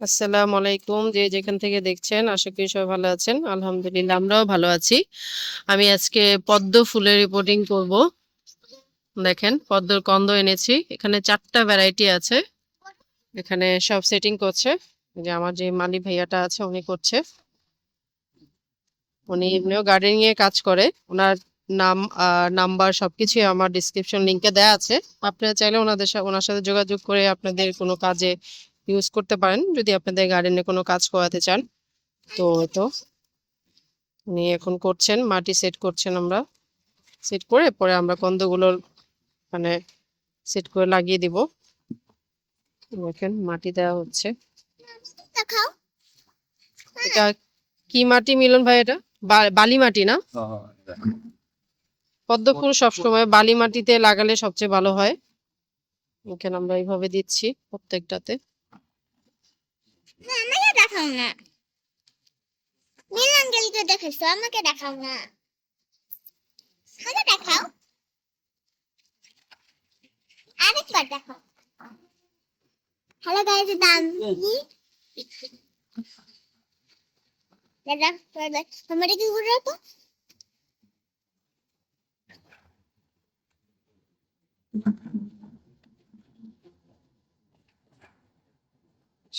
আসসালামু আলাইকুম। যে যেখান থেকে দেখছেন, আশা করি সবাই ভালো আছেন। আলহামদুলিল্লাহ, আমরাও ভালো আছি। আমি আজকে পদ্ম ফুলের রিপোর্টিং করব। দেখেন, পদ্মর কন্দ এনেছি। এখানে চারটা ভ্যারাইটি আছে। এখানে সব সেটিং করছে। যে আমার যে মালি ভাইয়াটা আছে, উনি করছে। উনি এমনিও গার্ডেনিং এ কাজ করে। ওনার নাম নাম্বার সবকিছুই আমার ডিসক্রিপশন লিংকে দেওয়া আছে। আপনারা চাইলে ওনাদের সাথে ওনার সাথে যোগাযোগ করে আপনাদের কোনো কাজে ইউজ করতে পারেন যদি আপনাদের গার্ডেনে কোনো কাজ করাতে চান। তো তো উনি এখন করছেন মাটি সেট করছেন আমরা। সেট করে পরে আমরা কন্দগুলোর মানে সেট করে লাগিয়ে দিব। দেখেন মাটি দেওয়া হচ্ছে। এটা কি মাটি মিলন ভাই এটা? বা- বালি মাটি না? পদ্ম ফুল সবসময় বালি মাটিতে লাগালে সবচেয়ে ভালো হয়। এখানে আমরা এইভাবে দিচ্ছি প্রত্যেকটাতে। আমাকে দেখাও না। নীলাঞ্জলিকে দেখেছ? আমাকে দেখাও না। আমাকে দেখাও। আরেকবার দেখাও। হ্যালো গাইজ দাম দাদা কি ঘুরে তো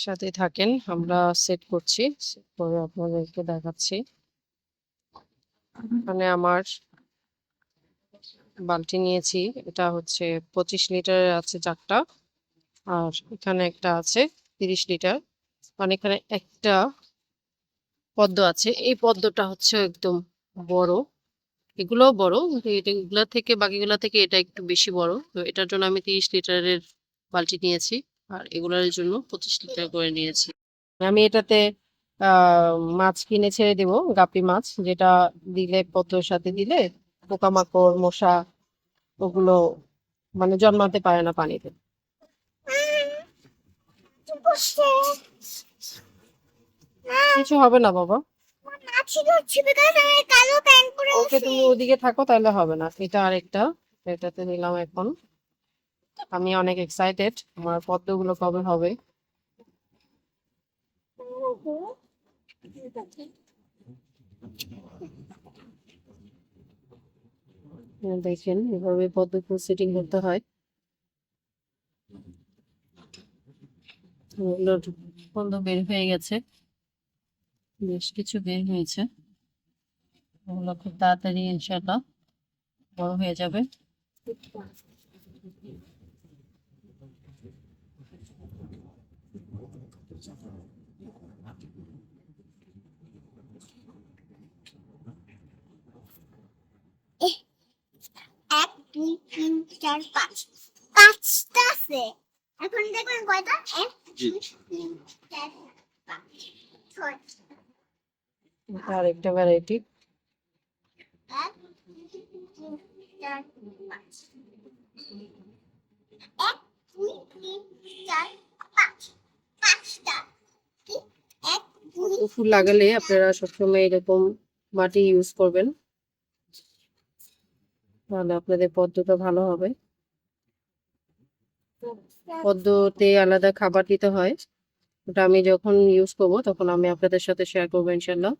সাথে থাকেন, আমরা সেট করছি সেট করে আপনাদেরকে দেখাচ্ছি। এখানে আমার বালতি নিয়েছি, এটা হচ্ছে পঁচিশ লিটারের আছে চারটা, আর এখানে একটা আছে তিরিশ লিটার। মানে এখানে একটা পদ্ম আছে, এই পদ্মটা হচ্ছে একদম বড়। এগুলোও বড় এগুলা থেকে, বাকিগুলা থেকে এটা একটু বেশি বড়। তো এটার জন্য আমি তিরিশ লিটারের বালতি নিয়েছি। আর এগুলোর জন্য পঁচিশ লিটার করে নিয়েছি। আমি এটাতে মাছ কিনে ছেড়ে দিব গাপি মাছ, যেটা দিলে পদ্মর সাথে দিলে পোকামাকড়, মশা, ওগুলো মানে জন্মাতে পারে না পানিতে। কিছু হবে না বাবা। ওকে তুমি ওদিকে থাকো, তাহলে হবে না। এটা আরেকটা, এটাতে নিলাম এখন। আমি অনেক এক্সাইটেড আমার পদ্মগুলো কবে হবে? হ্যাঁ, দেখেন এভাবে পদ্ম ফুল সেটিং করতে হয়। এগুলোর বের হয়ে গেছে। বেশ কিছু বের হয়েছে। ওগুলো খুব তাড়াতাড়ি ইনশাল্লাহ বড় হয়ে যাবে। এক দুই তিন চার পাঁচ। পাঁচটা আছে। এখন দেখবেন কয়টা? এক দুই তিন চার পাঁচ ছয়। আরেকটা ভ্যারাইটি এক দুই তিন চার পাঁচ। এক দুই তিন চার পাঁচ পাঁচটা কি? এক দুই ফুল লাগালে আপনারা সবসময় এরকম মাটি ইউজ করবেন। তাহলে আপনাদের পদ্মটা ভালো হবে। পদ্মতে আলাদা খাবার দিতে হয়। ওটা আমি যখন ইউজ করব তখন আমি আপনাদের সাথে শেয়ার করব ইনশাল্লাহ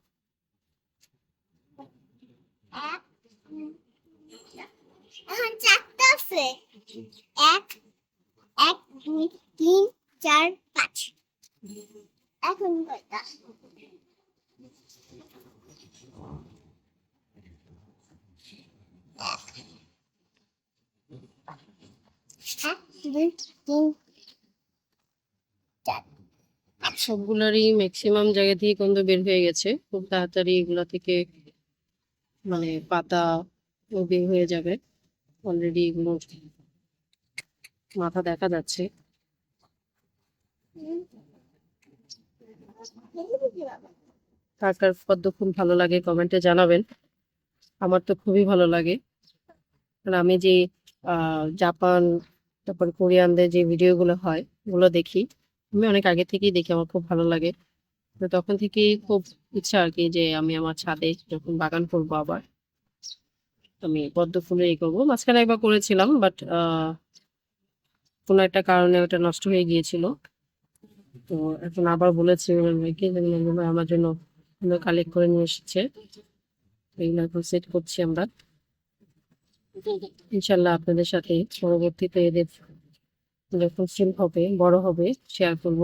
এক এক, দুই, তিন, চার, পাঁচ। সবগুলারই ম্যাক্সিমাম জায়গা থেকে কন্দ বের হয়ে গেছে। খুব তাড়াতাড়ি এগুলা থেকে মানে পাতা বের হয়ে যাবে। অলরেডি এগুলো মাথা দেখা যাচ্ছে। কার কার পদ্ম খুব ভালো লাগে কমেন্টে জানাবেন। আমার তো খুবই ভালো লাগে। আমি যে জাপান, তারপর কোরিয়ানদের যে ভিডিওগুলো হয়, ওগুলো দেখি। আমি অনেক আগে থেকেই দেখি, আমার খুব ভালো লাগে। তো তখন থেকেই খুব ইচ্ছা আর কি যে, আমি আমার ছাদে যখন বাগান করব আবার, আমি পদ্ম ফুলের ই করব। মাঝখানে একবার করেছিলাম, বাট কোনো একটা কারণে ওটা নষ্ট হয়ে গিয়েছিল। তো এখন আবার বলেছি আমার জন্য কালেক্ট করে নিয়ে এসেছে। এগুলো এখন সেট করছি আমরা। ইনশাল্লাহ আপনাদের সাথে পরবর্তীতে এদের যখন সেল হবে, বড় হবে শেয়ার করব।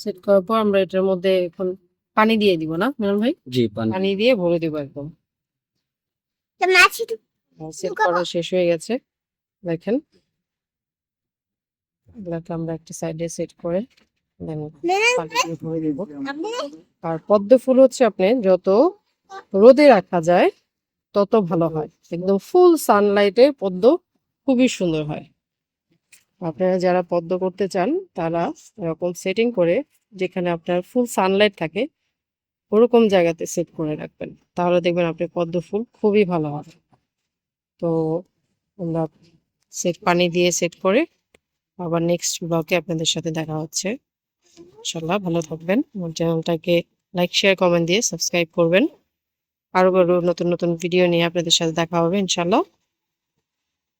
সেট করার পর আমরা এটার মধ্যে এখন পানি দিয়ে দিব না মিলন ভাই? জি পানি। দিয়ে ভরে দেবো একদম। তো মাছি তো সেট করা শেষ হয়ে গেছে। দেখেন। এগুলাকে আমরা একটা সাইডে সেট করে দেন নেন পানি দিয়ে ভরে দিব। আর পদ্ম ফুল হচ্ছে আপনি যত রোদে রাখা যায় তত ভালো হয়। একদম ফুল সানলাইটে পদ্ম খুবই সুন্দর হয়। আপনারা যারা পদ্ম করতে চান, তারা এরকম সেটিং করে যেখানে আপনার ফুল সানলাইট থাকে, ওরকম জায়গাতে সেট করে রাখবেন। তাহলে দেখবেন আপনি পদ্ম ফুল খুবই ভালো হবে। তো আমরা সেট পানি দিয়ে সেট করে আবার নেক্সট ব্লগে আপনাদের সাথে দেখা হচ্ছে। ইনশাল্লাহ ভালো থাকবেন। আমার চ্যানেলটাকে লাইক শেয়ার কমেন্ট দিয়ে সাবস্ক্রাইব করবেন। আরও আরও নতুন নতুন ভিডিও নিয়ে আপনাদের সাথে দেখা হবে ইনশাল্লাহ